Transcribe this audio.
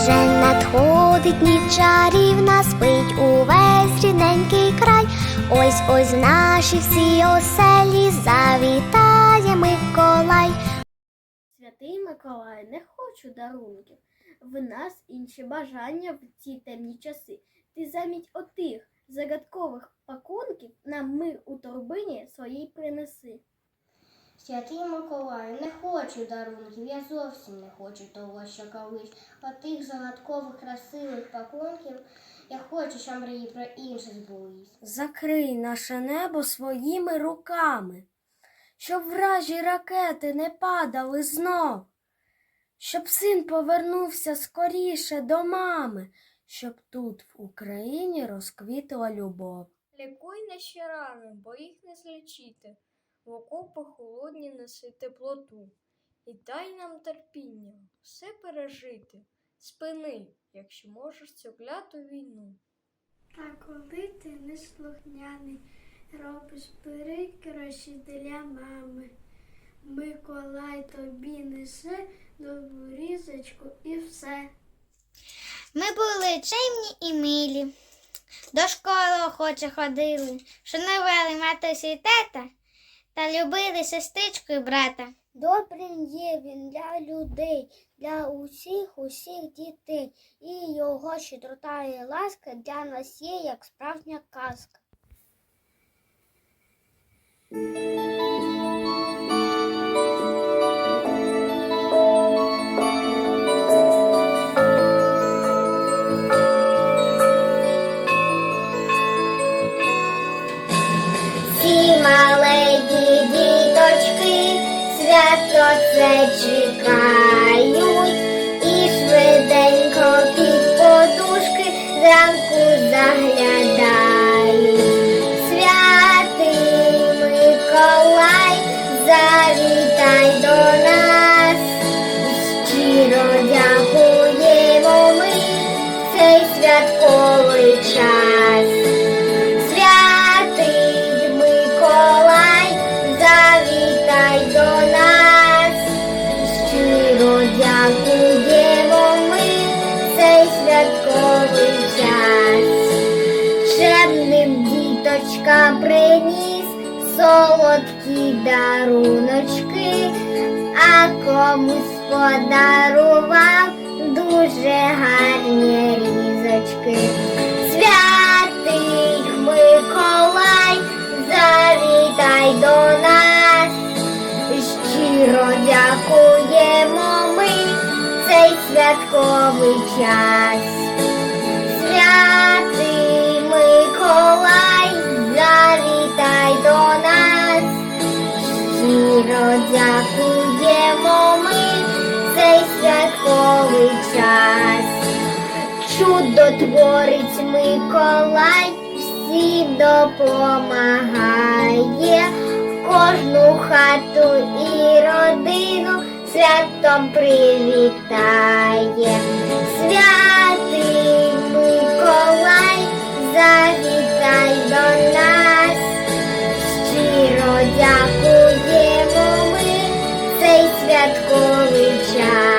Уже надходить ніч чарівна, спить увесь рідненький край. Ось ось в наші всі оселі завітає Миколай. Святий Миколай, не хочу дарунків. В нас інші бажання в ці темні часи. Ти замість отих загадкових пакунків нам мир у торбині своїй принеси. Святий Миколаю, не хочу дарунків, я зовсім не хочу того, що колись. Отих загадкових красивих пакунків я хочу, щоб мрії про інше збулись. Закрий наше небо своїми руками, щоб вражі ракети не падали знов, щоб син повернувся скоріше до мами, щоб тут, в Україні, розквітла любов. Лікуй наші рани, бо їх не злічити. В окопи холодні неси теплоту. І дай нам терпіння все пережити. Спини, якщо можеш цю кляту війну. А коли ти неслухняний, робиш прикрощі для мами. Миколай тобі несе добру різочку і все. Ми були чемні і милі. До школи охоче ходили, шанували матусі і тата та любили сестричку і брата. Добрим є він для людей, для усіх, усіх дітей. І його щедрота і ласка для нас є, як справжня казка. Всі маленькі чекають і швиденько під подушки зранку заглядають. Святий Миколай, завітай до нас. Щиро дякуємо ми цей святковий час. Діточкам приніс солодкі даруночки, а комусь подарував дуже гарні різочки. Святий Миколай, завітай до нас. Щиро дякуємо ми цей святковий час. Щиро дякуємо ми цей святковий час. Чудотворець Миколай всім допомагає, кожну хату і родину святом привітає. святковий час.